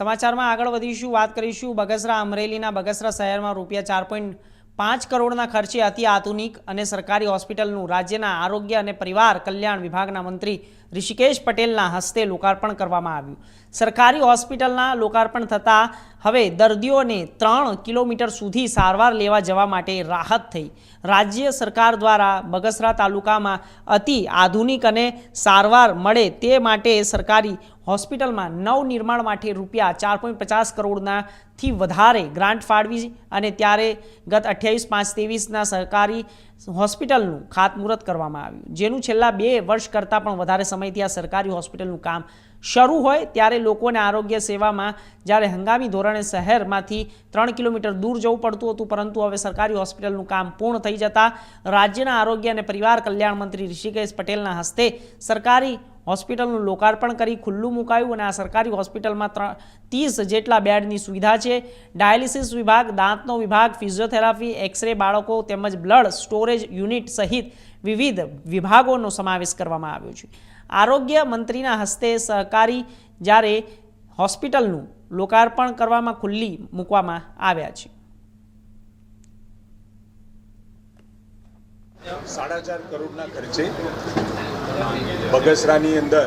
સમાચારમાં આગળ વધીશું વાત કરીશું બગસરા અમરેલીના બગસરા શહેરમાં રૂપિયા ચાર પોઈન્ટ પાંચ કરોડના ખર્ચે અતિ આધુનિક અને સરકારી હોસ્પિટલનું રાજ્યના આરોગ્ય અને પરિવાર કલ્યાણ વિભાગના મંત્રી ઋષિકેશ પટેલના હસ્તે લોકાર્પણ કરવામાં આવ્યું. સરકારી હોસ્પિટલના લોકાર્પણ થતાં હવે દર્દીઓને ત્રણ કિલોમીટર સુધી સારવાર લેવા જવા માટે રાહત થઈ. રાજ્ય સરકાર દ્વારા બગસરા તાલુકામાં અતિ આધુનિક અને સારવાર મળે તે માટે સરકારી હોસ્પિટલમાં નવનિર્માણ માટે રૂપિયા ચાર પોઈન્ટ પચાસ કરોડનાથી વધારે ગ્રાન્ટ ફાળવી અને ત્યારે ગત અઠ્યાવીસ પાંચ ત્રેવીસના સરકારી હોસ્પિટલનું ખાતમુહૂર્ત કરવામાં આવ્યું. જેનું છેલ્લા બે વર્ષ કરતાં પણ વધારે સમયથી આ સરકારી હોસ્પિટલનું કામ શરૂ હોય ત્યારે લોકોને આરોગ્ય સેવામાં જ્યારે હંગામી ધોરણે શહેરમાંથી ત્રણ કિલોમીટર દૂર જવું પડતું હતું, પરંતુ હવે સરકારી હોસ્પિટલનું કામ પૂર્ણ થઈ જતાં રાજ્યના આરોગ્ય અને પરિવાર કલ્યાણ મંત્રી ઋષિકેશ પટેલના હસ્તે સરકારી હોસ્પિટલનું લોકાર્પણ કરી ખુલ્લું મુકાયું અને આ સરકારી હોસ્પિટલમાં ત્રણ ત્રીસ જેટલા બેડની સુવિધા છે. ડાયાલિસિસ વિભાગ, દાંતનો વિભાગ, ફિઝિયોથેરાપી, એક્સરે બાળકો તેમજ બ્લડ સ્ટોરેજ યુનિટ સહિત વિવિધ વિભાગોનો સમાવેશ કરવામાં આવ્યો છે. આરોગ્ય મંત્રીના હસ્તે સહકારી જ્યારે હોસ્પિટલનું લોકાર્પણ કરવામાં ખુલ્લી મૂકવામાં આવ્યા છે. સાડા ચાર કરોડના ખર્ચે બગસરાની અંદર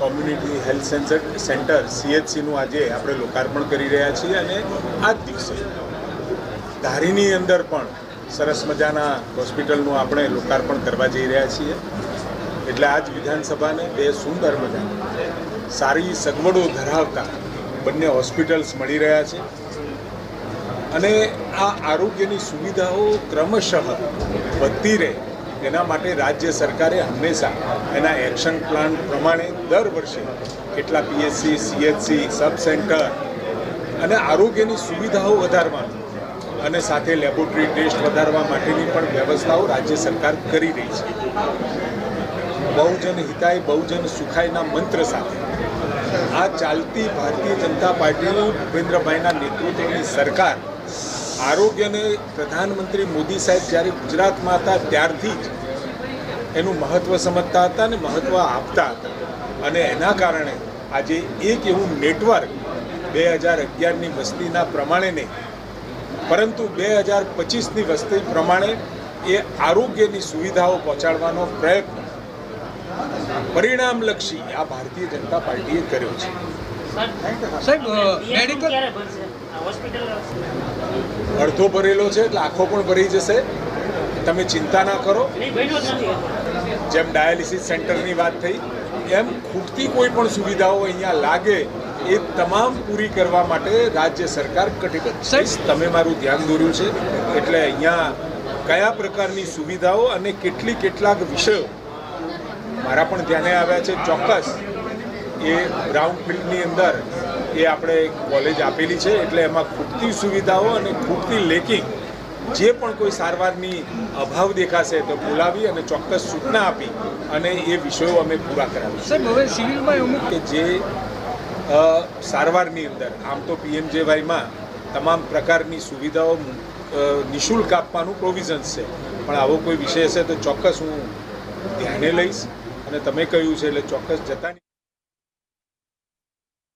કોમ્યુનિટી હેલ્થ સેન્ટર સેન્ટર સીએચસીનું આજે આપણે લોકાર્પણ કરી રહ્યા છીએ અને આ જ દિવસે ધારીની અંદર પણ સરસ મજાના હોસ્પિટલનું આપણે લોકાર્પણ કરવા જઈ રહ્યા છીએ. એટલે આજ વિધાનસભાને બે સુંદર મજાના સારી સગવડો ધરાવતા બંને હોસ્પિટલ્સ મળી રહ્યા છે. અને આ આરોગ્યની સુવિધાઓ ક્રમશઃ વધતી રહે. એના માટે રાજ્ય સરકારે હંમેશા એના એક્શન પ્લાન પ્રમાણે દર વર્ષે કેટલા પીએચસી સીએચસી સબ સેન્ટર અને આરોગ્યની સુવિધાઓ વધારવાની અને સાથે લેબોરેટરી ટેસ્ટ વધારવા માટેની પણ વ્યવસ્થાઓ રાજ્ય સરકાર કરી રહી છે. બહુજન હિતાય, બહુજન સુખાયના મંત્ર સાથે આ ચાલતી ભારતીય જનતા પાર્ટીની ભૂપેન્દ્રભાઈના નેતૃત્વની સરકાર આરોગ્યને પ્રધાનમંત્રી મોદી સાહેબ જ્યારે ગુજરાતમાં હતા ત્યારથી જ એનું મહત્ત્વ સમજતા હતા અને મહત્ત્વ આપતા હતા. અને એના કારણે આજે એક એવું નેટવર્ક બે હજાર અગિયારની વસ્તીના પ્રમાણે નહીં પરંતુ બે હજાર પચીસની વસ્તી પ્રમાણે એ આરોગ્યની સુવિધાઓ પહોંચાડવાનો પ્રયત્ન પરિણામલક્ષી આ ભારતીય જનતા પાર્ટીએ કર્યો છે. સાહેબ મેડિકલ અડધો ભરેલો છે એટલે આખો પણ ભરી જશે. તમે ચિંતા ના કરો. જેમ ડાયાલિસિસ સેન્ટરની વાત થઈ એમ ખૂટતી કોઈ પણ સુવિધાઓ અહીંયા લાગે એ તમામ પૂરી કરવા માટે રાજ્ય સરકાર કટિબદ્ધ છે. તમે મારું ધ્યાન દોર્યું છે. એટલે અહીંયા કયા પ્રકારની સુવિધાઓ અને કેટલી કેટલાક વિષયો મારા પણ ધ્યાને આવ્યા છે. ચોક્કસ એ બ્રાઉન ફિલ્ડની અંદર એ આપણે કોલેજ આપેલી છે એટલે એમાં ખૂટતી સુવિધાઓ અને ખૂટતી લેકિંગ જે પણ કોઈ સારવારની અભાવ દેખાશે તો બોલાવી અને ચોક્કસ સૂચના આપી અને એ વિષયો અમે પૂરા કરાવીશું. સર હવે સિવિલમાં એવું કે જે સારવારની અંદર આમ તો પીએમજેવાયમાં તમામ પ્રકારની સુવિધાઓ નિઃશુલ્ક આપવાનું પ્રોવિઝન્સ છે. પણ આવો કોઈ વિષય હશે તો ચોક્કસ હું ધ્યાને લઈશ અને તમે કહ્યું છે એટલે ચોક્કસ જતા